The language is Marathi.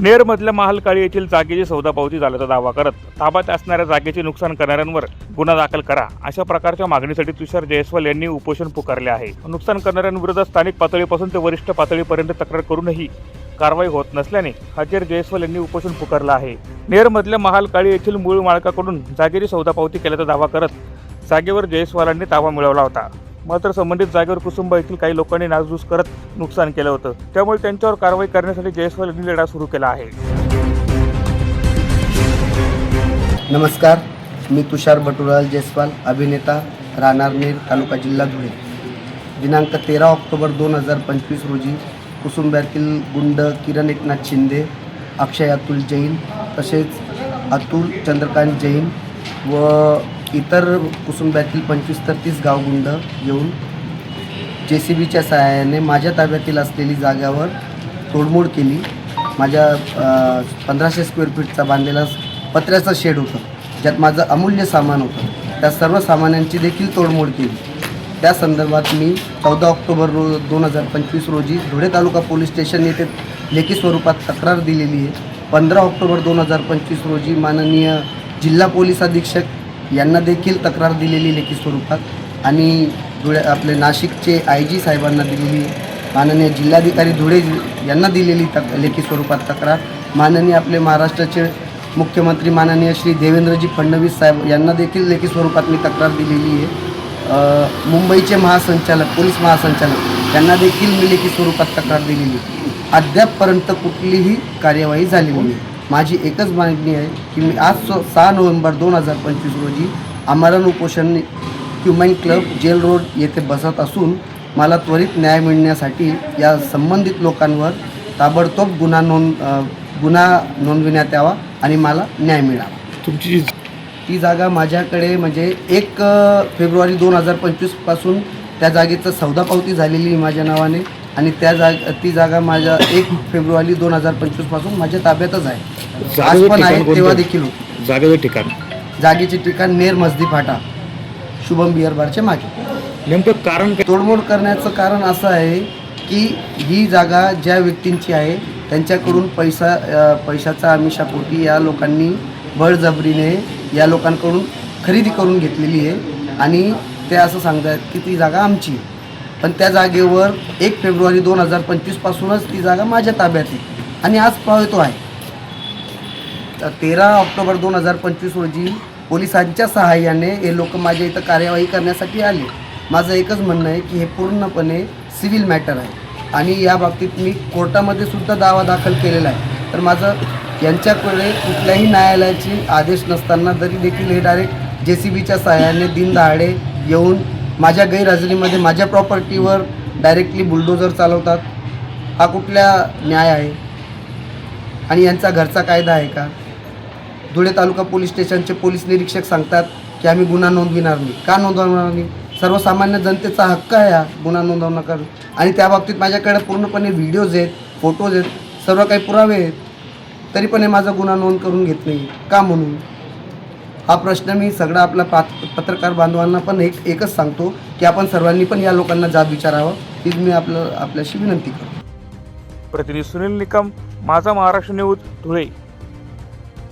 नेरमधल्या महालकाळी येथील जागेची सौदापावती झाल्याचा दावा करत ताब्यात असणाऱ्या जागेचे नुकसान करणाऱ्यांवर गुन्हा दाखल करा अशा प्रकारच्या मागणीसाठी तुषार जयस्वाल यांनी उपोषण पुकारले आहे. नुकसान करणाऱ्यांविरोधात स्थानिक पातळीपासून ते वरिष्ठ पातळीपर्यंत तक्रार करूनही कारवाई होत नसल्याने हजेर जयस्वाल यांनी उपोषण पुकारलं आहे. नेरमधल्या महालकाळी येथील मूळ मालकाकडून जागेची सौदापावती केल्याचा दावा करत जागेवर जयस्वालांनी ताबा मिळवला होता. मात्र संबंधित जागेवर कुसुंबा येथील काही लोकांनी नासधूस करत नुकसान केलं होतं. त्यामुळे त्यांच्यावर कारवाई करण्यासाठी जयस्वाल यांनी लढा सुरू केला आहे. नमस्कार मी तुषार बटुराल जयस्वाल अभिनेता राहणार तालुका जिल्हा धुळे. दिनांक तेरा ऑक्टोबर दोन हजार पंचवीस रोजी कुसुंब्यातील गुंड किरण एकनाथ शिंदे अक्षय अतुल जैन तसेच अतुल चंद्रकांत जैन व इतर कुसुंब्यातील पंचवीस तर तीस गावगुंड येऊन जे सी बीच्या सहाय्याने माझ्या ताब्यातील असलेली जाग्यावर तोडमोड केली. माझ्या पंधराशे स्क्वेअर फीटचा बांधलेला पत्र्याचं शेड होतं. ज्यात माझं अमूल्य सामान होतं. त्या सर्व सामानांची देखील तोडमोड केली. त्या संदर्भात मी चौदा ऑक्टोबर रो दोन हजार पंचवीस रोजी धुळे तालुका पोलीस स्टेशन येथे लेखी स्वरूपात तक्रार दिलेली आहे. पंधरा ऑक्टोबर दोन हजार पंचवीस रोजी माननीय जिल्हा पोलीस अधीक्षक यांना देखील तक्रार दिलेली लेखी स्वरूपात. आणि धुळे आपले नाशिकचे आय जी साहेबांना दिलेली माननीय जिल्हाधिकारी धुळे यांना दिलेली तक लेखी स्वरूपात तक्रार. माननीय आपले महाराष्ट्राचे मुख्यमंत्री माननीय श्री देवेंद्रजी फडणवीस साहेब यांना देखील लेखी स्वरूपात मी तक्रार दिलेली आहे. मुंबईचे महासंचालक पोलीस महासंचालक यांना देखील मी लेखी स्वरूपात तक्रार दिलेली आहे. अद्यापपर्यंत कुठलीही कार्यवाही झाली नाही. माझी एकच मागणी आहे की मी आज सो सहा नोव्हेंबर दोन हजार पंचवीस रोजी आमरण उपोषण क्युमाइन क्लब जेल रोड येथे बसत असून मला त्वरित न्याय मिळण्यासाठी या संबंधित लोकांवर ताबडतोब गुन्हा नोंद गुन्हा नोंदविण्यात यावा आणि मला न्याय मिळावा. तुमची ती जागा माझ्याकडे म्हणजे एक फेब्रुवारी दोन हजार पंचवीसपासून त्या जागेचं सौदापावती झालेली आहे माझ्या नावाने आणि त्या जाग ती जागा माझ्या एक फेब्रुवारी दोन हजार पंचवीसपासून माझ्या ताब्यातच आहे. आज पण आहे तेव्हा देखील. होती. जागेचं ठिकाण. जागेचे ठिकाण नेर मजदी फाटा. शुभम बारच्या मागे. नेमकं कारण काय? तोडमोड करण्याचं कारण असं आहे की ही जागा ज्या व्यक्तींची आहे त्यांच्याकडून पैसा अ, पैशाचा आमिषापोटी या लोकांनी बळजबरीने या लोकांकडून खरेदी करून घेतलेली आहे. आणि ते असं सांगतात की ती जागा आमची आहे. पण त्या जागेवर एक फेब्रुवारी दोन हजार पंचवीसपासूनच ती जागा माझ्या ताब्यात आहे. आणि आज पाहतो आहे. तर तेरा ऑक्टोबर दोन हजार पंचवीस रोजी पोलिसांच्या सहाय्याने हे लोक माझ्या इथं कार्यवाही करण्यासाठी आले. माझं एकच म्हणणं आहे की हे पूर्णपणे सिव्हिल मॅटर आहे. आणि या बाबतीत मी कोर्टामध्ये सुद्धा दावा दाखल केलेला आहे. तर माझं यांच्याकडे कुठल्याही न्यायालयाचे आदेश नसताना तरी देखील हे डायरेक्ट जे सी बीच्या सहाय्याने दिनदहाडे येऊन माझ्या गैरहजेरीमध्ये माझ्या प्रॉपर्टीवर डायरेक्टली बुलडोजर चालवतात. हा कुठल्या न्याय आहे? आणि यांचा घरचा कायदा आहे का? धुळे तालुका पोलीस स्टेशनचे पोलीस निरीक्षक सांगतात की आम्ही गुन्हा नोंदविणार नाही. का नोंदवणार नाही? सर्वसामान्य जनतेचा हक्क आहे हा गुन्हा नोंदवणं कर आणि त्या बाबतीत माझ्याकडे पूर्णपणे व्हिडिओज आहेत फोटोज आहेत सर्व काही पुरावे आहेत. तरी पण हे माझा गुन्हा नोंद करून घेत नाही. का म्हणून? हा प्रश्न मी सगळा आपला पात पत्रकार बांधवांना पण एक एकच सांगतो की आपण सर्वांनी पण या लोकांना जाब विचारावं. तीच मी आपलं आपल्याशी विनंती करतो. प्रतिनिधी सुनील निकम माझा महाराष्ट्र न्यूज धुळे.